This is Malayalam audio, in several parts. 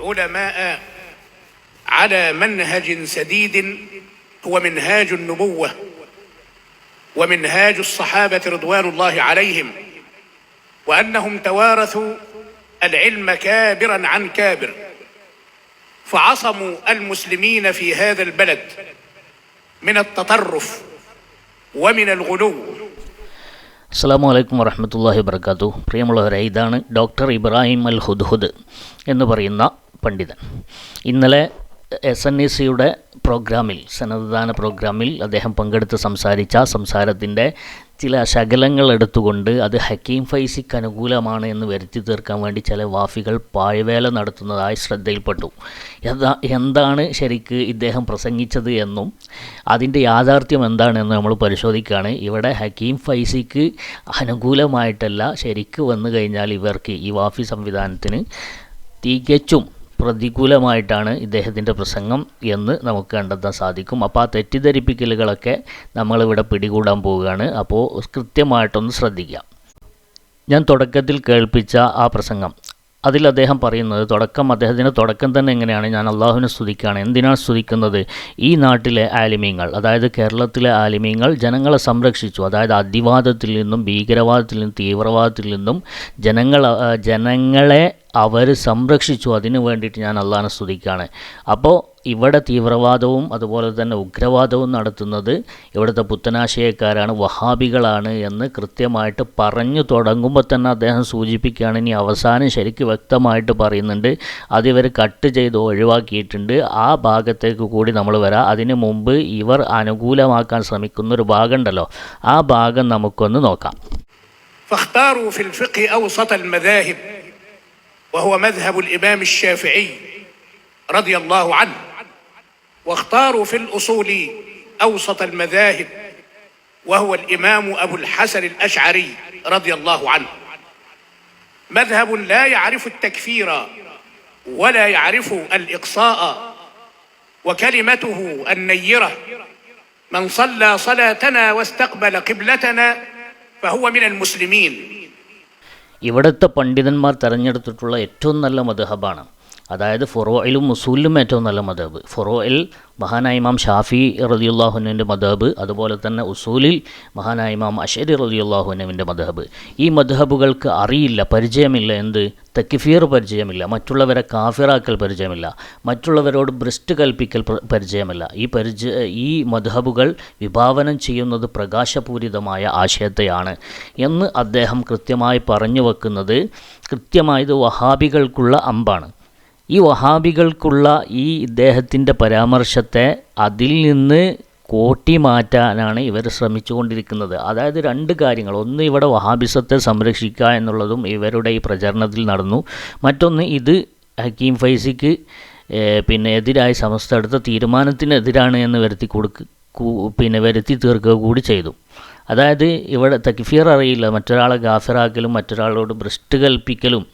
علماء على منهج سديد هو منهاج النبوه ومنهاج الصحابه رضوان الله عليهم وانهم توارثوا العلم كابرا عن كابر فعصموا المسلمين في هذا البلد من التطرف ومن الغلو അസ്സാം വലൈക്കും വറഹമത്തല്ലാഹി വർക്കാത്തു പ്രിയമുള്ളവരെ ഇതാണ് ഡോക്ടർ ഇബ്രാഹിം അൽ ഹുദ്ഹുദ് എന്ന് പറയുന്ന പണ്ഡിതൻ. ഇന്നലെ എസ് എൻ ഇ സിയുടെ പ്രോഗ്രാമിൽ സന്നദ്ധദാന പ്രോഗ്രാമിൽ അദ്ദേഹം പങ്കെടുത്ത് സംസാരിച്ച സംസാരത്തിന്റെ ചില ശകലങ്ങൾ എടുത്തുകൊണ്ട് അത് ഹക്കീം ഫൈസിക്ക് അനുകൂലമാണ് എന്ന് വരുത്തി തീർക്കാൻ വേണ്ടി ചില വാഫികൾ പാഴ്വേല നടത്തുന്നതായി ശ്രദ്ധയിൽപ്പെട്ടു. എന്താണ് ശരിക്ക് ഇദ്ദേഹം പ്രസംഗിച്ചത് എന്നും അതിന്റെ യാഥാർത്ഥ്യം എന്താണെന്ന് നമ്മൾ പരിശോധിക്കുകയാണ്. ഇവിടെ ഹക്കീം ഫൈസിക്ക് അനുകൂലമായിട്ടല്ല ശരിക്ക് വന്നു കഴിഞ്ഞാൽ ഇവർക്ക് ഈ വാഫി സംവിധാനത്തിന് തികച്ചും പ്രതികൂലമായിട്ടാണ് ഇദ്ദേഹത്തിന്റെ പ്രസംഗം എന്ന് നമുക്ക് കണ്ടെത്താൻ സാധിക്കും. അപ്പോൾ ആ തെറ്റിദ്ധരിപ്പിക്കലുകളൊക്കെ നമ്മളിവിടെ പിടികൂടാൻ പോവുകയാണ്. അപ്പോൾ കൃത്യമായിട്ടൊന്ന് ശ്രദ്ധിക്കാം. ഞാൻ തുടക്കത്തിൽ കേൾപ്പിച്ച ആ പ്രസംഗം. അതിൽ അദ്ദേഹം പറയുന്നത് തുടക്കം അദ്ദേഹത്തിന്റെ തുടക്കം തന്നെ എങ്ങനെയാണ്? ഞാൻ അള്ളാഹുവിനെ സ്തുതിക്കുകയാണ്. എന്തിനാണ് സ്തുതിക്കുന്നത്? ഈ നാട്ടിലെ ആലിമീങ്ങൾ അതായത് കേരളത്തിലെ ആലിമീങ്ങൾ ജനങ്ങളെ സംരക്ഷിച്ചു. അതായത് അതിവാദത്തിൽ നിന്നും ഭീകരവാദത്തിൽ നിന്നും തീവ്രവാദത്തിൽ നിന്നും ജനങ്ങൾ ജനങ്ങളെ അവർ സംരക്ഷിച്ചു അതിനു വേണ്ടിയിട്ട് ഞാൻ അള്ളാഹിനെ സ്തുതിക്കുകയാണ് അപ്പോൾ ഇവിടെ തീവ്രവാദവും അതുപോലെ തന്നെ ഉഗ്രവാദവും നടത്തുന്നത് ഇവിടുത്തെ പുത്തനാശയക്കാരാണ് വഹാബികളാണ് എന്ന് കൃത്യമായിട്ട് പറഞ്ഞു തുടങ്ങുമ്പോൾ തന്നെ അദ്ദേഹം സൂചിപ്പിക്കുകയാണ് ഇനി അവസാനം ശരിക്കും വ്യക്തമായിട്ട് പറയുന്നുണ്ട് അതിവർ കട്ട് ചെയ്ത് ഒഴിവാക്കിയിട്ടുണ്ട് ആ ഭാഗത്തേക്ക് കൂടി നമ്മൾ വരാം അതിനു മുമ്പ് ഇവർ അനുകൂലമാക്കാൻ ശ്രമിക്കുന്ന ഒരു ഭാഗമുണ്ടല്ലോ ആ ഭാഗം നമുക്കൊന്ന് നോക്കാം فاختاروا في الفقه اوسط المذاهب وهو مذهب الإمام الشافعي رضي الله عنه واختاروا في الأصول أوسط المذاهب وهو الإمام أبو الحسن الأشعري رضي الله عنه. مذهب لا يعرف التكفير ولا يعرف الإقصاء وكلمته النيرة من صلى صلاتنا واستقبل قبلتنا فهو من المسلمين ഇവിടുത്തെ പണ്ഡിതന്മാർ തിരഞ്ഞെടുത്തിട്ടുള്ള ഏറ്റവും നല്ല മധുഹബാണ്. അതായത് ഫൊറോയിലും മുസൂലിലും ഏറ്റവും നല്ല മതബ് ഫൊറോയിൽ മഹാനായ ഇമാം ഷാഫി റലിയുല്ലാഹുനുവിന്റെ മദബ് അതുപോലെ തന്നെ ഉസൂലിൽ മഹാനായ ഇമാം അഷരി റലിയുല്ലാഹുനുവിന്റെ മദബ് ഈ മതഹബുകൾക്ക് അറിയില്ല പരിചയമില്ല. എന്ത്? തക്കിഫീർ പരിചയമില്ല. മറ്റുള്ളവരെ കാഫിറാക്കൽ പരിചയമില്ല. മറ്റുള്ളവരോട് ബ്രിസ്റ്റ് കൽപ്പിക്കൽ പരിചയമില്ല. ഈ പരിചയ ഈ മധുഹബുകൾ വിഭാവനം ചെയ്യുന്നത് പ്രകാശപൂരിതമായ ആശയത്തെയാണ് എന്ന് അദ്ദേഹം കൃത്യമായി പറഞ്ഞു വെക്കുന്നത്. കൃത്യമായത് വഹാബികൾക്കുള്ള അമ്പാണ്. ഈ വഹാബികൾക്കുള്ള ഈ ഇദ്ദേഹത്തിന്റെ പരാമർശത്തെ അതിൽ നിന്ന് കോട്ടി മാറ്റാനാണ് ഇവർ ശ്രമിച്ചുകൊണ്ടിരിക്കുന്നത്. അതായത് രണ്ട് കാര്യങ്ങൾ. ഒന്ന് ഇവിടെ വഹാബിസത്തെ സംരക്ഷിക്കുക എന്നുള്ളതും ഇവരുടെ ഈ പ്രചരണത്തിൽ നടന്നു. മറ്റൊന്ന് ഇത് ഹക്കീം ഫൈസിക്ക് പിന്നെ എതിരായി സമസ്ത എടുത്ത തീരുമാനത്തിനെതിരാണ് എന്ന് വരുത്തി കൊടുക്ക് പിന്നെ വരുത്തി തീർക്കുക കൂടി ചെയ്തു. അതായത് ഇവിടെ തക്ഫീർ അറിയില്ല. മറ്റൊരാളെ ഗാഫിറാക്കലും മറ്റൊരാളോട് ഭ്രഷ്ട് കൽപ്പിക്കലും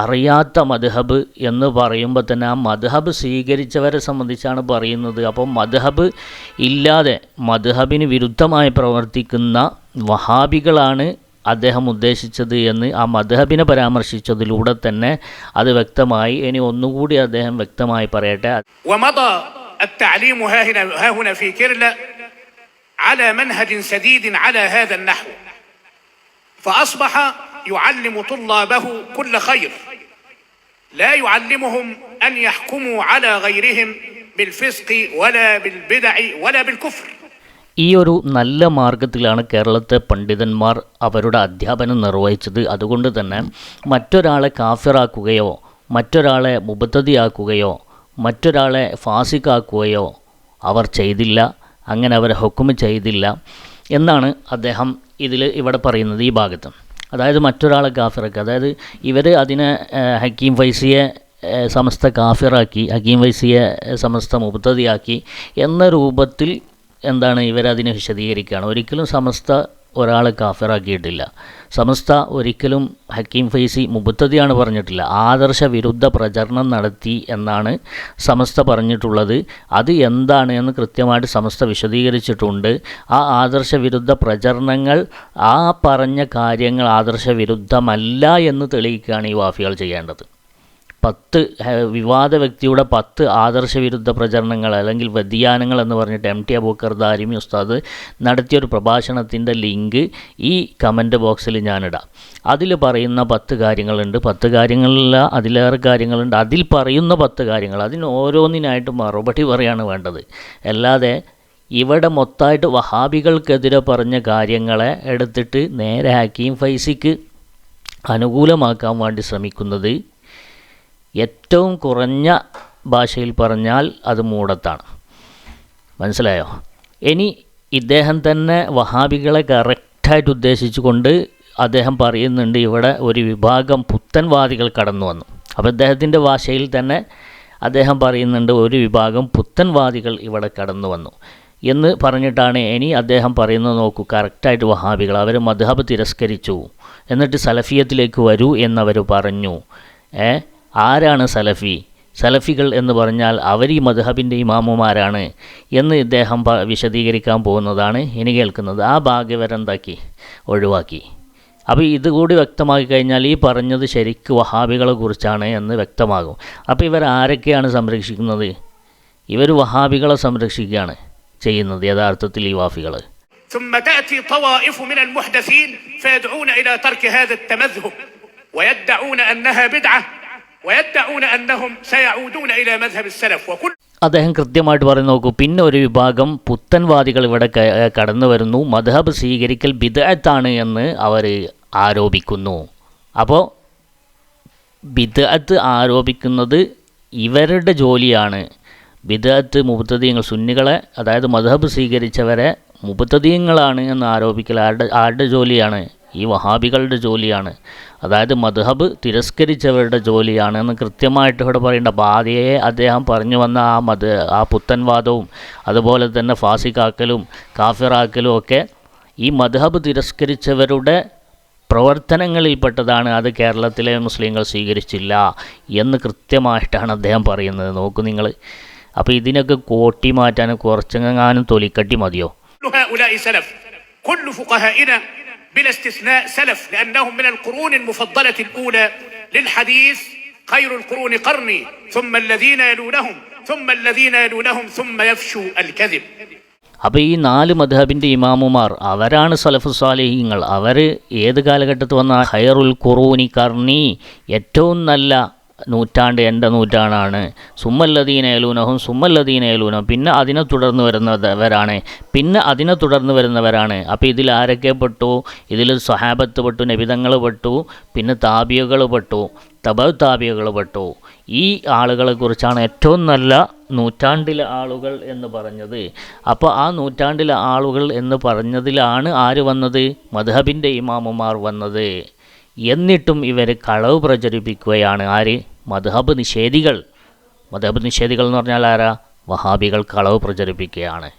അറിയാത്ത മദ്ഹബ് എന്ന് പറയുമ്പോൾ തന്നെ ആ മദ്ഹബ് സ്വീകരിച്ചവരെ സംബന്ധിച്ചാണ് പറയുന്നത് അപ്പോൾ മദ്ഹബ് ഇല്ലാതെ മദ്ഹബിന് വിരുദ്ധമായി പ്രവർത്തിക്കുന്ന വഹാബികളാണ് അദ്ദേഹം ഉദ്ദേശിച്ചത് എന്ന് ആ മദ്ഹബിനെ പരാമർശിച്ചതിലൂടെ തന്നെ അത് വ്യക്തമായി ഇനി ഒന്നുകൂടി അദ്ദേഹം വ്യക്തമായി പറയട്ടെ التعليم ها هنا ها هنا في كرلا على منهج سديد على هذا النحو فأصبح يعلم طلابه كل خير لا يعلمهم ان يحكموا على غيرهم بالفسق ولا بالبدع ولا بالكفر ഈ ഒരു നല്ല മാർഗത്തിലാണ് കേരളത്തെ പണ്ഡിതന്മാർ അവരുടെ അധ്യാപനം നിർവഹിച്ചത് അതുകൊണ്ട് തന്നെ മറ്റൊരാളെ കാഫിറാക്കുകയോ മറ്റൊരാളെ മുബത്തതിയാക്കുകയോ മറ്റൊരാളെ ഫാസിക്കാക്കുകയോ അവർ ചെയ്തില്ല അങ്ങനെ അവരെ ഹുക്കുമ് ചെയ്തില്ല എന്നാണ് അദ്ദേഹം ഇതിൽ ഇവിടെ പറയുന്നത് ഈ ഭാഗത്ത് അതായത് മറ്റൊരാളെ കാഫിറാക്കി. അതായത് ഇവർ അതിനെ ഹക്കീം ഫൈസിയെ സമസ്ത കാഫിറാക്കി ഹക്കീം ഫൈസിയെ സമസ്ത മുബത്തതിയാക്കി എന്ന രൂപത്തിൽ എന്താണ് ഇവരതിനെ വിശദീകരിക്കുകയാണ് ഒരിക്കലും സമസ്ത ഒരാളെ കാഫിറാക്കിയിട്ടില്ല. സമസ്ത ഒരിക്കലും ഹക്കീം ഫൈസി മുബത്തതിയാണ് പറഞ്ഞിട്ടില്ല. ആദർശ വിരുദ്ധ പ്രചരണം നടത്തി എന്നാണ് സമസ്ത പറഞ്ഞിട്ടുള്ളത്. അത് എന്താണ് എന്ന് കൃത്യമായിട്ട് സമസ്ത വിശദീകരിച്ചിട്ടുണ്ട്. ആ ആദർശ വിരുദ്ധ പ്രചരണങ്ങൾ ആ പറഞ്ഞ കാര്യങ്ങൾ ആദർശ വിരുദ്ധമല്ല എന്ന് തെളിയിക്കുകയാണ് ഈ വാഫികൾ ചെയ്യേണ്ടത്. പത്ത് വിവാദ വ്യക്തിയുടെ പത്ത് ആദർശവിരുദ്ധ പ്രചരണങ്ങൾ അല്ലെങ്കിൽ വ്യതിയാനങ്ങൾ എന്ന് പറഞ്ഞിട്ട് എം. ടി. അബൂക്കർ ദാരിമി ഉസ്താദ് നടത്തിയൊരു പ്രഭാഷണത്തിന്റെ ലിങ്ക് ഈ കമന്റ് ബോക്സിൽ ഞാനിടാം. അതിൽ പറയുന്ന പത്ത് കാര്യങ്ങളുണ്ട്. പത്ത് കാര്യങ്ങളില്ല അതിലേറെ കാര്യങ്ങളുണ്ട്. അതിൽ പറയുന്ന പത്ത് കാര്യങ്ങൾ അതിന് ഓരോന്നിനായിട്ട് മറുപടി പറയാണ് വേണ്ടത്. അല്ലാതെ ഇവിടെ മൊത്തമായിട്ട് വഹാബികൾക്കെതിരെ പറഞ്ഞ കാര്യങ്ങളെ എടുത്തിട്ട് നേരെ ഹക്കീം ഫൈസിക്ക് അനുകൂലമാക്കാൻ വേണ്ടി ശ്രമിക്കുന്നത് ഏറ്റവും കുറഞ്ഞ ഭാഷയിൽ പറഞ്ഞാൽ അത് മൂടത്താണ്. മനസ്സിലായോ? ഇനി ഇദ്ദേഹം തന്നെ വഹാബികളെ കറക്റ്റായിട്ട് ഉദ്ദേശിച്ചുകൊണ്ട് അദ്ദേഹം പറയുന്നുണ്ട് ഇവിടെ ഒരു വിഭാഗം പുത്തൻവാദികൾ കടന്നു വന്നു അപ്പോൾ അദ്ദേഹത്തിന്റെ ഭാഷയിൽ തന്നെ അദ്ദേഹം പറയുന്നുണ്ട് ഒരു വിഭാഗം പുത്തൻവാദികൾ ഇവിടെ കടന്നു വന്നു എന്ന് പറഞ്ഞിട്ടാണ് ഇനി അദ്ദേഹം പറയുന്നത് നോക്കൂ കറക്റ്റായിട്ട് വഹാബികൾ അവർ മധുഹബ് തിരസ്കരിച്ചു. എന്നിട്ട് സലഫിയത്തിലേക്ക് വരൂ എന്നവർ പറഞ്ഞു. ഏ? ആരാണ് സലഫി സലഫികൾ എന്ന് പറഞ്ഞാൽ അവർ ഈ മധുഹബിൻ്റെ ഇമാമുമാരാണ് എന്ന് ഇദ്ദേഹം പ- വിശദീകരിക്കാൻ പോകുന്നതാണ് ഇനി കേൾക്കുന്നത് ആ ഭാഗ്യവരം എന്താക്കി ഒഴിവാക്കി അപ്പോൾ ഇതുകൂടി വ്യക്തമാക്കി കഴിഞ്ഞാൽ ഈ പറഞ്ഞത് ശരിക്ക് വഹാബികളെ കുറിച്ചാണ് എന്ന് വ്യക്തമാകും അപ്പോൾ ഇവർ ആരൊക്കെയാണ് സംരക്ഷിക്കുന്നത് ഇവർ വഹാബികളെ സംരക്ഷിക്കുകയാണ് ചെയ്യുന്നത് യഥാർത്ഥത്തിൽ ഈ വാഫികൾ ثم تأتي طوائف من المحدثين فيدعون إلى ترك هذا التمذهب ويدعون أنها بدعة അദ്ദേഹം കൃത്യമായിട്ട് പറഞ്ഞു നോക്കൂ. പിന്നെ ഒരു വിഭാഗം പുത്തൻവാദികൾ ഇവിടെ കടന്നു വരുന്നു. മധബ് സ്വീകരിക്കൽ ബിദഅത്താണ് എന്ന് അവർ ആരോപിക്കുന്നു. അപ്പോൾ ബിദഅത്ത് ആരോപിക്കുന്നത് ഇവരുടെ ജോലിയാണ്. ബിദഅത്ത് മുബത്തദീങ്ങൾ സുന്നികളെ അതായത് മധബ് സ്വീകരിച്ചവരെ മുബത്തദീങ്ങളാണ് എന്ന് ആരോപിക്കൽ. ആരുടെ ആരുടെ ജോലിയാണ്? ഈ വഹാബികളുടെ ജോലിയാണ്. അതായത് മദ്ഹബ് തിരസ്കരിച്ചവരുടെ ജോലിയാണ് എന്ന് കൃത്യമായിട്ട് ഇവിടെ പറയേണ്ട അപ്പോൾ ആദ്യയെ അദ്ദേഹം പറഞ്ഞു വന്ന ആ മത് ആ പുത്തൻവാദവും അതുപോലെ തന്നെ ഫാസിക്കാക്കലും കാഫിറാക്കലും ഒക്കെ ഈ മദ്ഹബ് തിരസ്കരിച്ചവരുടെ പ്രവർത്തനങ്ങളിൽപ്പെട്ടതാണ്. അത് കേരളത്തിലെ മുസ്ലിങ്ങൾ സ്വീകരിച്ചില്ല എന്ന് കൃത്യമായിട്ടാണ് അദ്ദേഹം പറയുന്നത്. നോക്കൂ നിങ്ങൾ. അപ്പോൾ ഇതിനൊക്കെ കോട്ടി മാറ്റാനും കുറച്ചെങ്ങാനും തൊലിക്കട്ടി മതിയോ? كل هؤلاء سلف كل فقهائنا بلا استثناء سلف لأنهم من القرون المفضلة الأولى للحديث خير القرون قرني ثم الذين يلونهم ثم الذين يلونهم ثم يفشو الكذب അപ്പോൾ ഈ നാല് മദ്ഹബിൻ്റെ ഇമാമുമാർ അവരാണ് സലഫു സ്വാലിഹീങ്ങൾ അവർ ഏത് കാലഘട്ടത്തിൽ വന്ന ഹയറുൽ ഖുറൂനി കർണി ഏറ്റവും നല്ല നൂറ്റാണ്ട് എന്റെ നൂറ്റാണ്ടാണ് സുമ്മല്ലദീന ഏലൂനഹും സുമ്മല്ലദീന പിന്നെ അതിനെ തുടർന്ന് വരുന്നവരാണ്. പിന്നെ അതിനെ തുടർന്ന് വരുന്നവരാണ്. അപ്പോൾ ഇതിൽ ആരൊക്കെ പെട്ടു? ഇതിൽ സ്വഹാബത്ത് പെട്ടു നബിതങ്ങൾ പെട്ടു പിന്നെ താബിയകൾ പെട്ടു തബ താബിയകൾ പെട്ടു. ഈ ആളുകളെ കുറിച്ചാണ് ഏറ്റവും നല്ല നൂറ്റാണ്ടിലെ ആളുകൾ എന്ന് പറഞ്ഞത്. അപ്പോൾ ആ നൂറ്റാണ്ടിലെ ആളുകൾ എന്ന് പറഞ്ഞതിലാണ് ആര് വന്നത്? മധബിന്റെ ഇമാമുമാർ വന്നത്. എന്നിട്ടും ഇവർ കളവ് പ്രചരിപ്പിക്കുകയാണ്. ആര്? മധബ് നിഷേധികൾ. മധബ് നിഷേധികൾ എന്ന് പറഞ്ഞാൽ ആരാ? വഹാബികൾ കളവ് പ്രചരിപ്പിക്കുകയാണ്.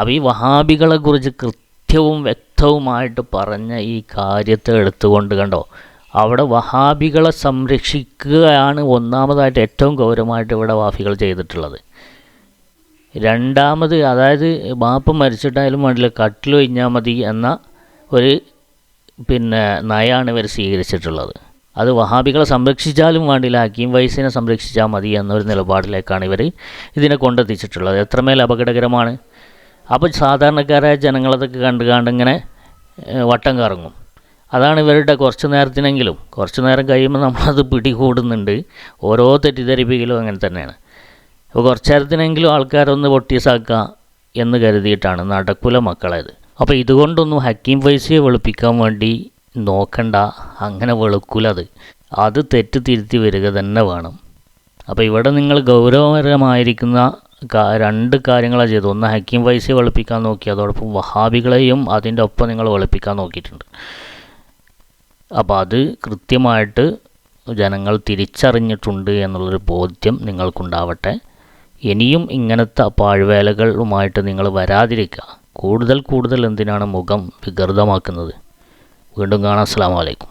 അപ്പോൾ ഈ വഹാബികളെ കുറിച്ച് കൃത്യവും വ്യക്തവുമായിട്ട് പറഞ്ഞ ഈ കാര്യത്തെ എടുത്തുകൊണ്ട് കണ്ടോ? അവിടെ വഹാബികളെ സംരക്ഷിക്കുകയാണ് ഒന്നാമതായിട്ട് ഏറ്റവും ഗൗരവമായിട്ട് ഇവിടെ വാഫികൾ ചെയ്തിട്ടുള്ളത്. രണ്ടാമത് അതായത് ബാപ്പ മരിച്ചിട്ടായാലും വേണ്ടില്ല കട്ടിൽ ഒഴിഞ്ഞാൽ മതി എന്ന ഒരു പിന്നെ നയാണ് ഇവർ സ്വീകരിച്ചിട്ടുള്ളത്. അത് വഹാബികളെ സംരക്ഷിച്ചാലും വേണ്ടില്ല ഹക്കീം വൈസിനെ സംരക്ഷിച്ചാൽ മതി എന്നൊരു നിലപാടിലേക്കാണ് ഇവർ ഇതിനെ കൊണ്ടെത്തിച്ചിട്ടുള്ളത്. എത്രമേൽ അപകടകരമാണ്. അപ്പോൾ സാധാരണക്കാരായ ജനങ്ങളതൊക്കെ കണ്ട് കണ്ടിങ്ങനെ വട്ടം കറങ്ങും. അതാണ് ഇവരുടെ കുറച്ച് നേരത്തിനെങ്കിലും കുറച്ച് നേരം കഴിയുമ്പോൾ നമ്മളത് പിടികൂടുന്നുണ്ട്. ഓരോ തെറ്റിദ്ധരിപ്പിക്കലും അങ്ങനെ തന്നെയാണ്. അപ്പോൾ കുറച്ച് നേരത്തിനെങ്കിലും ആൾക്കാരൊന്ന് പൊട്ടിയസാക്കുക എന്ന് കരുതിയിട്ടാണ് നടക്കുല മക്കളേത്. അപ്പോൾ ഇതുകൊണ്ടൊന്നും ഹക്കീം വൈസിയെ വെളുപ്പിക്കാൻ വേണ്ടി നോക്കണ്ട അങ്ങനെ വെളുക്കൂല അത് തെറ്റ് തിരുത്തി വരിക തന്നെ വേണം. അപ്പോൾ ഇവിടെ നിങ്ങൾ ഗൗരവകരമായിരിക്കുന്ന രണ്ട് കാര്യങ്ങളാണ് ചെയ്തത്. ഒന്ന് ഹക്കീം വൈസിയെ വെളുപ്പിക്കാൻ നോക്കി അതോടൊപ്പം വഹാബികളെയും അതിന്റെ ഒപ്പം നിങ്ങൾ വെളുപ്പിക്കാൻ നോക്കിയിട്ടുണ്ട്. അപ്പോൾ അത് കൃത്യമായിട്ട് ജനങ്ങൾ തിരിച്ചറിഞ്ഞിട്ടുണ്ട് എന്നുള്ളൊരു ബോധ്യം നിങ്ങൾക്കുണ്ടാവട്ടെ. ഇനിയും ഇങ്ങനത്തെ പാഴ്വേലകളുമായിട്ട് നിങ്ങൾ വരാതിരിക്കുക. കൂടുതൽ കൂടുതൽ എന്തിനാണ് മുഖം വികൃതമാക്കുന്നത്? വീണ്ടും കാണാം. അസ്സാം വലൈക്കും